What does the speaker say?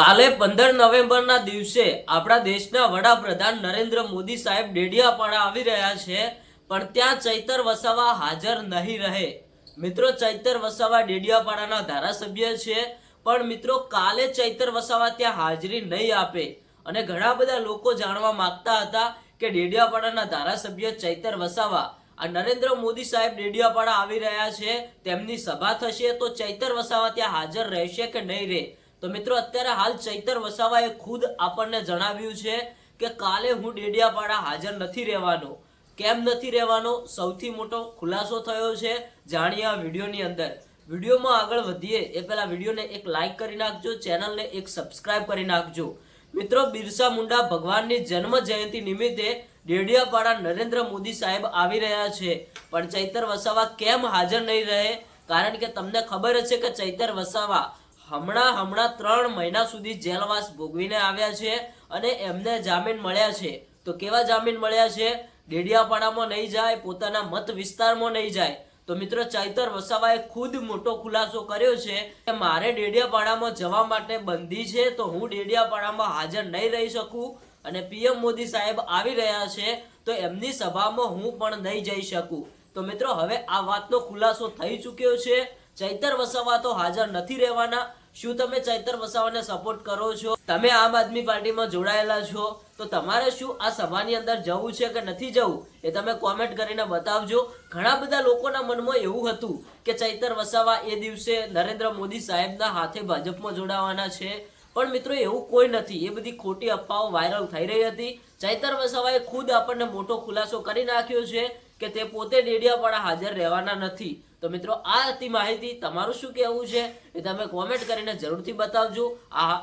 કાલે પંદર નવેમ્બરના દિવસે આપણા દેશના વડાપ્રધાન નરેન્દ્ર મોદી સાહેબ ડેડિયાપાડા આવી રહ્યા છે, પણ ત્યાં ચૈતર વસાવા હાજર નહીં રહે. મિત્રો, ચૈતર વસાવા ડેડિયાપાડાના ધારાસભ્ય છે, પણ મિત્રો, કાલે ચૈતર વસાવા ત્યાં હાજરી નહીં આપે. અને ઘણા બધા લોકો જાણવા માંગતા હતા કે ડેડિયાપાડાના ધારાસભ્ય ચૈતર વસાવા આ નરેન્દ્ર મોદી સાહેબ ડેડિયાપાડા આવી રહ્યા છે, તેમની સભા થશે તો ચૈતર વસાવા ત્યાં હાજર રહેશે કે નહીં રહે તો મિત્રો, અત્યારે હાલ ચૈતર વસાવાએ ખુદ આપણને જણાવ્યું છે કે કાલે હું ડેડિયાપાડા હાજર નથી રહેવાનો. કેમ નથી રહેવાનો? સૌથી મોટો ખુલાસો થયો છે જાણીએ આ વિડીયોની અંદર. વિડીયોમાં આગળ વધીએ, એ પહેલા વિડીયોને એક લાઇક કરી નાખજો, ચેનલને એક સબસ્ક્રાઇબ કરી નાખજો. મિત્રો, બિરસા મુંડા ભગવાનની જન્મ જયંતિ નિમિત્તે ડેડિયાપાડા નરેન્દ્ર મોદી સાહેબ આવી રહ્યા છે. પણ ચૈતર વસાવા કેમ હાજર નહીં રહે? કારણ કે તમને ખબર છે કે ચૈતર વસાવા હમણાં હમણાં ત્રણ મહિના સુધી જેલવાસ ભોગવીને આવ્યા છે અને એમને જામીન મળ્યા છે. તો કેવા જામીન મળ્યા છે? ડેડિયાપાડામાં નહીં જાય, પોતાના મત વિસ્તારમાં નહીં જાય. તો મિત્રો ચૈતર વસાવાએ ખુદ મોટો ખુલાસો કર્યો છે કે મારે ડેડિયાપાડામાં જવા માટે બંધી છે, તો હું ડેડિયાપાડામાં હાજર નહીં રહી શકું. અને પીએમ મોદી સાહેબ આવી રહ્યા છે, તો એમની સભામાં હું પણ નહીં જઈ શકું. તો મિત્રો હવે આ વાતનો ખુલાસો થઈ ચૂક્યો છે. ચૈતર વસાવા તો હાજર નથી રહેવાના શું તમે ચૈતર વસાવાને સપોર્ટ કરો છો? તમે આમ આદમી પાર્ટીમાં જોડાયેલા છો, તો તમારે શું આ સભાની અંદર જવું છે કે નથી જવું એ તમે કોમેન્ટ કરીને બતાવજો. ઘણા બધા લોકોના મનમાં એવું હતું કે ચૈતર વસાવા એ દિવસે નરેન્દ્ર મોદી સાહેબના હાથે ભાજપમાં જોડાવાના છે. પણ મિત્રો, એવું કોઈ નથી. એ બધી ખોટી અફવાઓ વાયરલ થઈ રહી હતી. ચૈતર વસાવાએ ખુદ આપણને મોટો ખુલાસો કરી નાખ્યો છે. કે તે પોતે ડેડિયાપાડા હાજર રહેવાના નથી. તો મિત્રો, આ હતી માહિતી. તમારું શું કહેવું છે એ તમે કોમેન્ટ કરીને જરૂરથી બતાવજો. આ